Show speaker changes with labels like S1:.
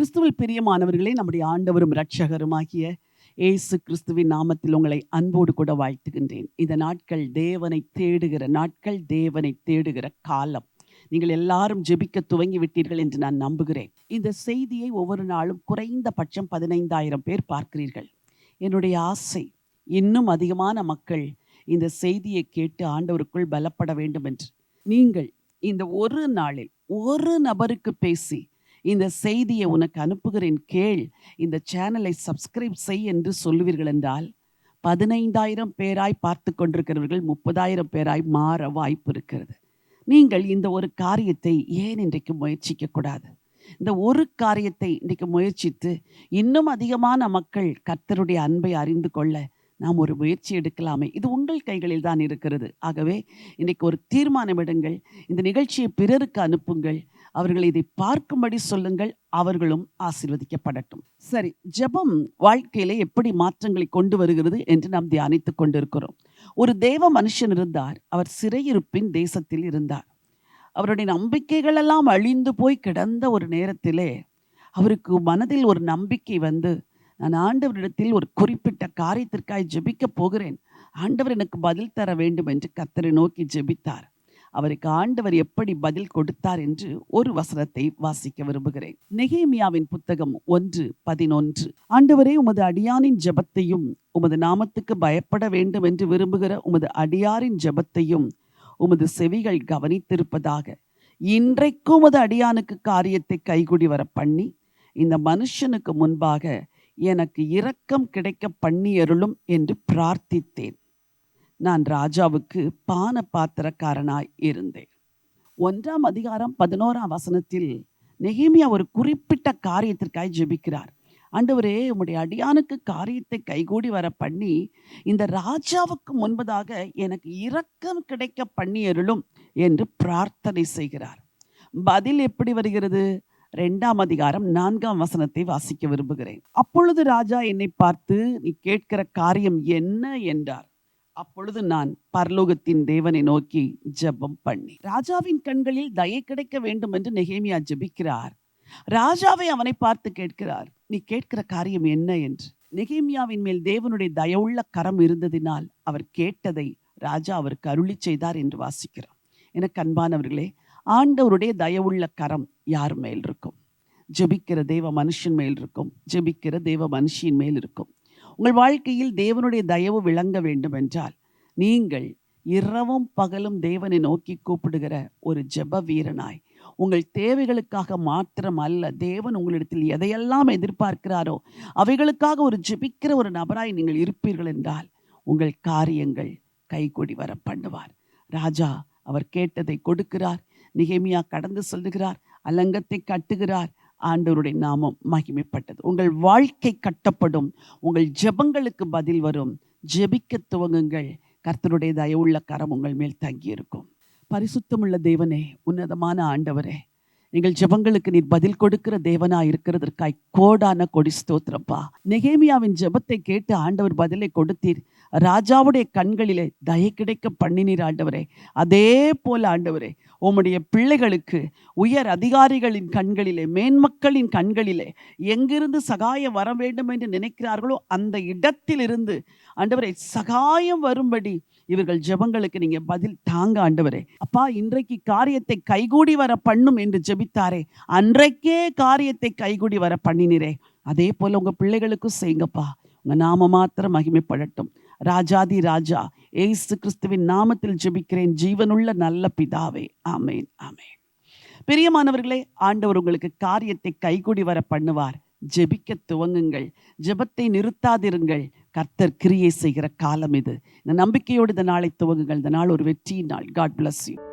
S1: கிறிஸ்துவில் பிரியமானவர்களே நம்முடைய ஆண்டவரும் இரட்சகருமாகிய ஏசு கிறிஸ்துவின் நாமத்தில் உங்களை அன்போடு கூட வாழ்த்துகின்றேன். இந்த நாட்கள் தேவனை தேடுகிற நாட்கள் தேவனை தேடுகிற காலம். நீங்கள் எல்லாரும் ஜெபிக்க துவங்கி விட்டீர்கள் என்று நான் நம்புகிறேன். இந்த செய்தியை ஒவ்வொரு நாளும் குறைந்த பட்சம் பதினைந்தாயிரம் பேர் பார்க்கிறீர்கள். என்னுடைய ஆசை இன்னும் அதிகமான மக்கள் இந்த செய்தியை கேட்டு ஆண்டவருக்குள் பலப்பட வேண்டும் என்று. நீங்கள் இந்த ஒரு நாளில் ஒரு நபருக்கு பேசி இந்த செய்தியை உனக்கு அனுப்புகிறேன் கேள். இந்த சேனலை சப்ஸ்கிரைப் செய் என்று சொல்லுவீர்கள் என்றால் பதினைந்தாயிரம் பேராய் பார்த்து கொண்டிருக்கிறவர்கள் முப்பதாயிரம் பேராய் மாற வாய்ப்பு இருக்கிறது. நீங்கள் இந்த ஒரு காரியத்தை ஏன் இன்றைக்கு முயற்சிக்க கூடாது? இந்த ஒரு காரியத்தை இன்றைக்கு முயற்சித்து இன்னும் அதிகமான மக்கள் கர்த்தருடைய அன்பை அறிந்து கொள்ள நாம் ஒரு முயற்சி எடுக்கலாமே. இது உங்கள் கைகளில் தான் இருக்கிறது. ஆகவே இன்றைக்கு ஒரு தீர்மானம் எடுங்கள். இந்த நிகழ்ச்சியை பிறருக்கு அனுப்புங்கள். அவர்கள் இதை பார்க்கும்படி சொல்லுங்கள் அவர்களும் ஆசீர்வதிக்கப்படட்டும். சரி ஜெபம் வாழ்க்கையிலே எப்படி மாற்றங்களை கொண்டு வருகிறது என்று நாம் தியானித்துக் கொண்டிருக்கிறோம். ஒரு தேவ மனுஷன் இருந்தார் அவர் சிறையிருப்பின் தேசத்தில் இருந்தார். அவருடைய நம்பிக்கைகளெல்லாம் அழிந்து போய் கிடந்த ஒரு நேரத்திலே அவருக்கு மனதில் ஒரு நம்பிக்கை வந்து நான் ஆண்டவரிடத்தில் ஒரு குறிப்பிட்ட காரியத்திற்காய் ஜெபிக்க போகிறேன். ஆண்டவர் எனக்கு பதில் தர வேண்டும் என்று கத்தரை நோக்கி ஜெபித்தார். அவருக்கு ஆண்டவர் எப்படி பதில் கொடுத்தார் என்று ஒரு வசனத்தை வாசிக்க விரும்புகிறேன். நெகேமியாவின் புத்தகம் ஒன்று பதினொன்று. ஆண்டவரே உமது அடியானின் ஜெபத்தையும் உமது நாமத்துக்கு பயப்பட வேண்டும் என்று விரும்புகிற உமது அடியாரின் ஜெபத்தையும் உமது செவிகள் கவனித்திருப்பதாக. இன்றைக்கும் உமது அடியானுக்கு காரியத்தை கைகுடி வர பண்ணி இந்த மனுஷனுக்கு முன்பாக எனக்கு இரக்கம் கிடைக்க பண்ணியருளும் என்று பிரார்த்தித்தேன். நான் ராஜாவுக்கு பான பாத்திரக்காரனாய் இருந்தேன். ஒன்றாம் அதிகாரம் பதினோராம் வசனத்தில் நெகிமியா ஒரு குறிப்பிட்ட காரியத்திற்காய் ஜெபிக்கிறார். ஆண்டவரே உம்முடைய அடியானுக்கு காரியத்தை கைகூடி வர பண்ணி இந்த ராஜாவுக்கு முன்பதாக எனக்கு இரக்கம் கிடைக்க பண்ணியருளும் என்று பிரார்த்தனை செய்கிறார். பதில் எப்படி வருகிறது? ரெண்டாம் அதிகாரம் நான்காம் வசனத்தை வாசிக்க விரும்புகிறேன். அப்பொழுது ராஜா என்னை பார்த்து நீ கேட்கிற காரியம் என்ன? என்றார். அப்பொழுது நான் பரலோகத்தின் தேவனை நோக்கி ஜெபம் பண்ணி. ராஜாவின் கண்களில் தயை கிடைக்க வேண்டும் என்று நெகேமியா ஜெபிக்கிறார். ராஜாவை அவனை பார்த்து கேட்கிறார் நீ கேட்கிற காரியம் என்ன? என்று. நெகேமியாவின் மேல் தேவனுடைய தயவுள்ள கரம் இருந்ததினால் அவர் கேட்டதை ராஜா அவருக்கு அருளி செய்தார் என்று வாசிக்கிறோம். எனக்கு அன்பானவர்களே ஆண்டவருடைய தயவுள்ள கரம் யார் மேல் இருக்கும்? ஜெபிக்கிற தேவ மனுஷன் மேல் இருக்கும்? ஜெபிக்கிற தேவ மனுஷியின் மேல் இருக்கும்? உங்கள் வாழ்க்கையில் தேவனுடைய தயவு விளங்க வேண்டும் என்றால் நீங்கள் இரவும் பகலும் தேவனை நோக்கி கூப்பிடுகிற ஒரு ஜெப வீரனாய் உங்கள் தேவைகளுக்காக மாத்திரம் அல்ல தேவன் உங்களிடத்தில் எதையெல்லாம் எதிர்பார்க்கிறாரோ அவைகளுக்காக ஒரு ஜெபிக்கிற ஒரு நபராய் நீங்கள் இருப்பீர்கள் என்றால் உங்கள் காரியங்கள் கைகூடி வர பண்ணுவார் ராஜா அவர் கேட்டதை கொடுக்கிறார் நிகேமியா கடந்து செல்லுகிறார் அலங்கத்தை கட்டுகிறார் ஆண்டவருடைய நாமம் மகிமைப்பட்டது. உங்கள் வாழ்க்கை கட்டப்படும். உங்கள் ஜெபங்களுக்கு பதில் வரும். ஜெபிக்க துவங்குங்கள். கர்த்தருடைய தயவுள்ள கரம் உங்கள் மேல் தங்கியிருக்கும். பரிசுத்தமுள்ள தேவனே உன்னதமான ஆண்டவரே எங்கள் ஜெபங்களுக்கு நீர் பதில் கொடுக்கிற தேவனா இருக்கிறதற்காய் கோடான கொடி ஸ்தோத்திரப்பா. நெகேமியாவின் ஜெபத்தை கேட்டு ஆண்டவர் பதிலை கொடுத்தீர். ராஜாவுடைய கண்களிலே தயை கிடைக்க பண்ணினீர் ஆண்டவரே. அதே போல ஆண்டவரே உம்முடைய பிள்ளைகளுக்கு உயர் அதிகாரிகளின் கண்களிலே மேன்மக்களின் கண்களிலே எங்கிருந்து சகாயம் வர வேண்டும் என்று நினைக்கிறார்களோ அந்த இடத்திலிருந்து ஆண்டவரை சகாயம் வரும்படி இவர்கள் ஜெபங்களுக்கு நீங்க பதில் தாங்க ஆண்டவரே. அப்பா இன்றைக்கு காரியத்தை கைகூடி வர பண்ணும் என்று ஜெபித்தாரே அன்றைக்கே காரியத்தை கைகூடி வர பண்ணினீரே. அதே போல உங்க பிள்ளைகளுக்கும் செய்யுங்கப்பா. உங்க நாம மாத்திரம் மகிமைப்படட்டும். ராஜாதி ராஜா ஏசு கிறிஸ்துவின் நாமத்தில் ஜெபிக்கிறேன். ஜீவனுள்ள நல்ல பிதாவே. ஆமேன் ஆமேன். பிரியமானவர்களே ஆண்டவர் உங்களுக்கு காரியத்தை கைகூடி வர பண்ணுவார். ஜெபிக்க துவங்குங்கள். ஜெபத்தை நிறுத்தாதிருங்கள். கர்த்தர் கிரியை செய்கிற காலம் இது. இந்த நம்பிக்கையோடு இந்த நாளை துவங்குங்கள். இந்த நாள் ஒரு வெற்றியின் நாள். God bless you